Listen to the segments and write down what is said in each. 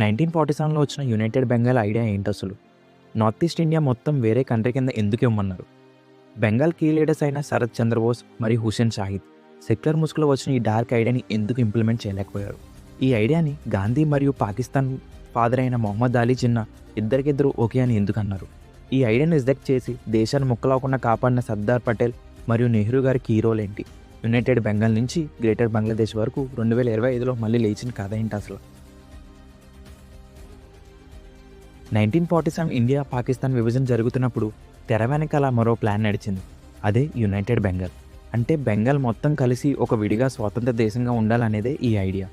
Nineteen forty సెవెన్లో వచ్చిన United Bengal idea ఏంటి అసలు నార్త్ ఈస్ట్ ఇండియా మొత్తం వేరే కంట్రీ కింద ఎందుకు ఇవ్వమన్నారు? బెంగాల్ కీ లీడర్స్ అయిన శరత్ చంద్రబోస్ మరియు హుసేన్ షాహిద్ సెక్యులర్ ముసుగులో వచ్చిన ఈ డార్క్ ఐడియాని ఎందుకు ఇంప్లిమెంట్ చేయలేకపోయారు? ఈ ఐడియాని గాంధీ మరియు పాకిస్తాన్ ఫాదర్ అయిన మొహమ్మద్ అలీ చిన్న ఇద్దరికిద్దరు ఓకే అని ఎందుకు అన్నారు? ఈ ఐడియాని రిజెక్ట్ చేసి దేశాన్ని ముక్కలవకుండా కాపాడిన సర్దార్ పటేల్ మరియు నెహ్రూ గారి కీ రోల్ ఏంటి? యునైటెడ్ బెంగాల్ నుంచి గ్రేటర్ బంగ్లాదేశ్ వరకు రెండు వేల ఇరవై ఐదులో మళ్ళీ లేచిన కథ ఏంటి అసలు nineteen forty seven India Pakistan విభజన జరుగుతున్నప్పుడు తెర వెనకాల మరో ప్లాన్ నడిచింది. అదే యునైటెడ్ బెంగాల్. అంటే బెంగాల్ మొత్తం కలిసి ఒక విడిగా స్వతంత్ర దేశంగా ఉండాలనేదే ఈ ఐడియా.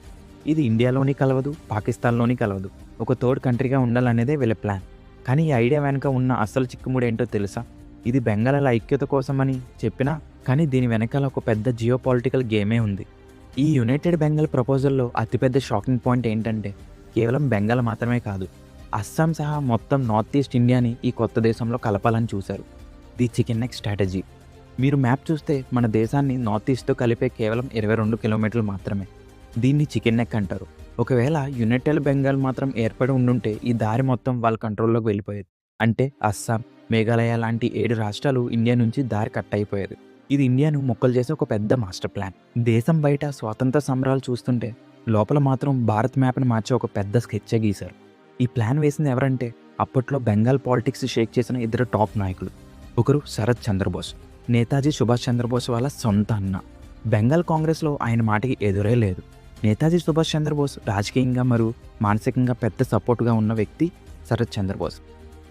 ఇది ఇండియాలోని కలవదు పాకిస్తాన్లోని కలవదు. ఒక థర్డ్ కంట్రీగా ఉండాలనేదే వీళ్ళ ప్లాన్. కానీ ఈ ఐడియా వెనుక ఉన్న అసలు చిక్కుముడు ఏంటో తెలుసా? ఇది బెంగాల్ ఐక్యత కోసమని చెప్పినా కానీ దీని వెనకాల ఒక పెద్ద జియో పొలిటికల్ గేమే ఉంది. ఈ యునైటెడ్ బెంగాల్ ప్రపోజల్లో అతిపెద్ద షాకింగ్ పాయింట్ ఏంటంటే కేవలం బెంగాల్ మాత్రమే కాదు అస్సాం సహా మొత్తం నార్త్ ఈస్ట్ ఇండియాని ఈ కొత్త దేశంలో కలపాలని చూశారు. The chicken neck strategy. మీరు మ్యాప్ చూస్తే మన దేశాన్ని నార్త్ ఈస్ట్తో కలిపే కేవలం ఇరవై రెండు కిలోమీటర్లు మాత్రమే. దీన్ని చికెన్ నెక్ అంటారు. ఒకవేళ యునైటెడ్ బెంగాల్ మాత్రం ఏర్పడి ఉండుంటే ఈ దారి మొత్తం వాళ్ళ కంట్రోల్లోకి వెళ్ళిపోయేది. అంటే అస్సాం మేఘాలయ లాంటి ఏడు రాష్ట్రాలు ఇండియా నుంచి దారి కట్ అయిపోయేది. ఇది ఇండియాను మొక్కలు చేసే ఒక పెద్ద మాస్టర్ ప్లాన్. దేశం బయట స్వాతంత్ర సంబరాలు చూస్తుంటే లోపల మాత్రం భారత్ మ్యాప్ని మార్చే ఒక పెద్ద స్కెచ్చే గీశారు. ఈ ప్లాన్ వేసింది ఎవరంటే అప్పట్లో బెంగాల్ పాలిటిక్స్ షేక్ చేసిన ఇద్దరు టాప్ నాయకులు. ఒకరు శరత్ చంద్రబోస్ నేతాజీ సుభాష్ చంద్రబోస్ వాళ్ళ సొంత అన్న. బెంగాల్ కాంగ్రెస్లో ఆయన మాటకి ఎదురే లేదు. నేతాజీ సుభాష్ చంద్రబోస్ రాజకీయంగా మరియు మానసికంగా పెద్ద సపోర్టుగా ఉన్న వ్యక్తి శరత్ చంద్రబోస్.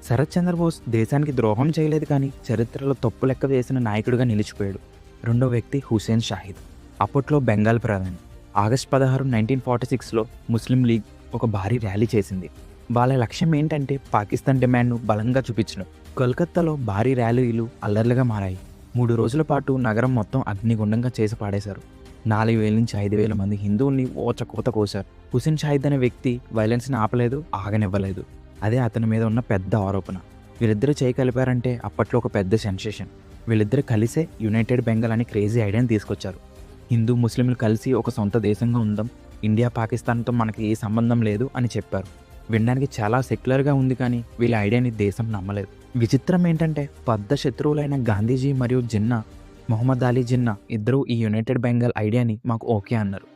శరత్ చంద్రబోస్ దేశానికి ద్రోహం చేయలేదు కానీ చరిత్రలో తప్పు లెక్క వేసిన నాయకుడిగా నిలిచిపోయాడు. రెండో వ్యక్తి హుసేన్ షాహిద్ అప్పట్లో బెంగాల్ ప్రధాని. ఆగస్ట్ పదహారు నైన్టీన్ ఫార్టీ సిక్స్లో ముస్లిం లీగ్ ఒక భారీ ర్యాలీ చేసింది. వాళ్ళ లక్ష్యం ఏంటంటే పాకిస్తాన్ డిమాండ్ను బలంగా చూపించడం. కోల్కత్తాలో భారీ ర్యాలీలు అల్లర్లుగా మారాయి. మూడు రోజుల పాటు నగరం మొత్తం అగ్నిగుండంగా చేసి పాడేశారు నాలుగు వేల నుంచి ఐదు వేల మంది హిందువుల్ని ఓచకోత కోశారు. హుసేన్ షాహిద్ అనే వ్యక్తి వైలెన్స్ని ఆపలేదు ఆగనివ్వలేదు. అదే అతని మీద ఉన్న పెద్ద ఆరోపణ. వీళ్ళిద్దరూ చేయగలిపారంటే అప్పట్లో ఒక పెద్ద సెన్సేషన్. వీళ్ళిద్దరు కలిసే యునైటెడ్ బెంగాల్ అని క్రేజీ ఐడియాని తీసుకొచ్చారు. హిందూ ముస్లింలు కలిసి ఒక సొంత దేశంగా ఉందాం ఇండియా పాకిస్తాన్తో మనకి ఏ సంబంధం లేదు అని చెప్పారు. వినడానికి చాలా సెక్యులర్గా ఉంది కానీ వీళ్ళ ఐడియాని దేశం నమ్మలేదు. విచిత్రం ఏంటంటే పెద్ద శత్రువులైన గాంధీజీ మరియు జిన్నా మొహమ్మద్ అలీ జిన్నా ఇద్దరూ ఈ యునైటెడ్ బెంగాల్ ఐడియాని మాకు ఓకే అన్నారు.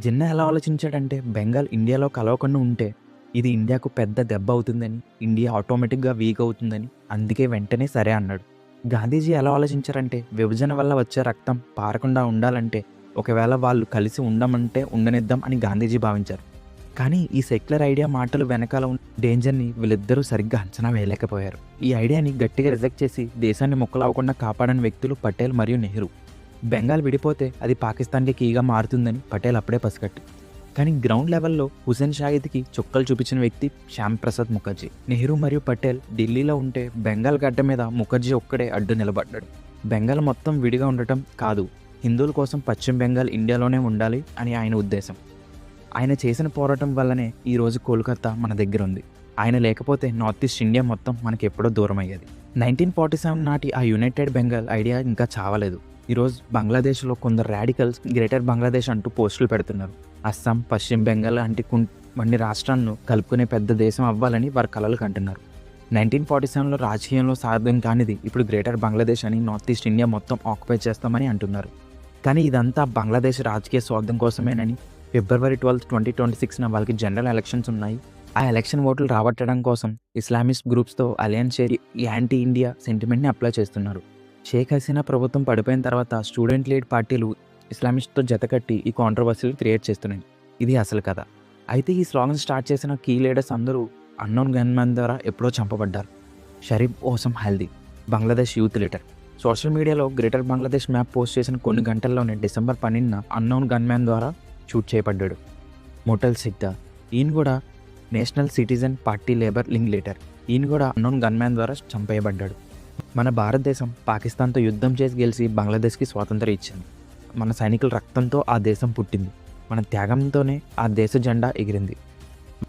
జిన్నా ఎలా ఆలోచించాడంటే బెంగాల్ ఇండియాలో కలవకుండా ఉంటే ఇది ఇండియాకు పెద్ద దెబ్బ అవుతుందని ఇండియా ఆటోమేటిక్గా వీక్ అవుతుందని అందుకే వెంటనే సరే అన్నాడు. గాంధీజీ ఎలా ఆలోచించారంటే విభజన వల్ల వచ్చే రక్తం పారకుండా ఉండాలంటే ఒకవేళ వాళ్ళు కలిసి ఉండమంటే ఉండనిద్దాం అని గాంధీజీ భావించారు. కానీ ఈ సెక్యులర్ ఐడియా మాటలు వెనకాల ఉన్న డేంజర్ని వీళ్ళిద్దరూ సరిగ్గా అంచనా వేయలేకపోయారు. ఈ ఐడియాని గట్టిగా రిజెక్ట్ చేసి దేశాన్ని మొక్కలవకుండా కాపాడని వ్యక్తులు పటేల్ మరియు నెహ్రూ. బెంగాల్ విడిపోతే అది పాకిస్తాన్కి కీగా మారుతుందని పటేల్ అప్పుడే పసిగట్టు. కానీ గ్రౌండ్ లెవెల్లో హుసేన్ షాహిద్కి చుక్కలు చూపించిన వ్యక్తి శ్యామ్ ప్రసాద్ ముఖర్జీ. నెహ్రూ మరియు పటేల్ ఢిల్లీలో ఉంటే బెంగాల్ గడ్డ మీద ముఖర్జీ ఒక్కడే అడ్డు నిలబడ్డాడు. బెంగాల్ మొత్తం విడిగా ఉండటం కాదు. హిందువుల కోసం పశ్చిమ బెంగాల్ ఇండియాలోనే ఉండాలి అని ఆయన ఉద్దేశం. ఆయన చేసిన పోరాటం వల్లనే ఈరోజు కోల్కతా మన దగ్గర ఉంది. ఆయన లేకపోతే నార్త్ ఈస్ట్ ఇండియా మొత్తం మనకి ఎప్పుడో దూరం అయ్యేది. నైన్టీన్ ఫార్టీ సెవెన్ నాటి ఆ యునైటెడ్ బెంగాల్ ఐడియా ఇంకా చావలేదు. ఈరోజు బంగ్లాదేశ్లో కొందరు రాడికల్స్ గ్రేటర్ బంగ్లాదేశ్ అంటూ పోస్టులు పెడుతున్నారు. అస్సాం పశ్చిమ బెంగాల్ అంటే కొన్ని రాష్ట్రాలను కలుపుకునే పెద్ద దేశం అవ్వాలని వారి కలలు కంటున్నారు. నైన్టీన్ ఫార్టీ సెవెన్లో రాజకీయంలో సాధ్యం కానిది ఇప్పుడు గ్రేటర్ బంగ్లాదేశ్ అని నార్త్ ఈస్ట్ ఇండియా మొత్తం ఆక్యుపై చేస్తామని అంటున్నారు. కానీ ఇదంతా బంగ్లాదేశ్ రాజకీయ స్వార్థం కోసమేనని ఫిబ్రవరి ట్వెల్త్ ట్వంటీ ట్వంటీ సిక్స్న వాళ్ళకి జనరల్ ఎలక్షన్స్ ఉన్నాయి. ఆ ఎలక్షన్ ఓట్లు రాబట్టడం కోసం ఇస్లామిస్ట్ గ్రూప్స్తో అలయన్స్ చేరి యాంటీ ఇండియా సెంటిమెంట్ని అప్లై చేస్తున్నారు. షేక్ హసీనా ప్రభుత్వం పడిపోయిన తర్వాత స్టూడెంట్ లీడ్ పార్టీలు ఇస్లామిస్ట్తో జతకట్టి ఈ కాంట్రవర్సీలు క్రియేట్ చేస్తున్నాయి. ఇది అసలు కథ. అయితే ఈ స్లోగన్ స్టార్ట్ చేసిన కీ లీడర్స్ అందరూ అన్నోన్ గన్మెన్ ద్వారా ఎప్పుడో చంపబడ్డారు. Sharif Osman Hadi Bangladesh youth leader social media greater Bangladesh map post చేసిన కొన్ని గంటల్లోనే డిసెంబర్ పన్నెండున అన్నోన్ గన్మ్యాన్ ద్వారా షూట్ చేయబడ్డాడు. మోటల్ సిగ్దా ఈయన కూడా national citizen party labour link leader. ఈయన కూడా అన్నోన్ గన్మ్యాన్ ద్వారా చంపేయబడ్డాడు. మన భారతదేశం పాకిస్తాన్తో యుద్ధం చేసి గెలిచి బంగ్లాదేశ్కి స్వాతంత్రం ఇచ్చింది. మన సైనికుల రక్తంతో ఆ దేశం పుట్టింది. మన త్యాగంతోనే ఆ దేశ జెండా ఎగిరింది.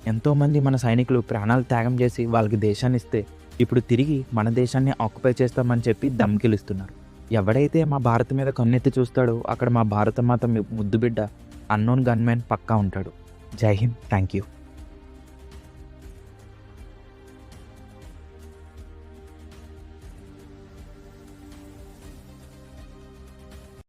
ఎంతోమంది మన సైనికులు ప్రాణాలు త్యాగం చేసి వాళ్ళకి దేశాన్ని ఇస్తే ఇప్పుడు తిరిగి మన దేశాన్ని ఆక్యుపై చేస్తామని చెప్పి దమ్కిలుస్తున్నారు. ఎవడైతే మా భారత్ మీద కన్నెత్తి చూస్తాడో అక్కడ మా భారత మాత ముద్దు బిడ్డ అన్నోన్ గన్మ్యాన్ పక్కా ఉంటాడు. జై హింద్. Thank you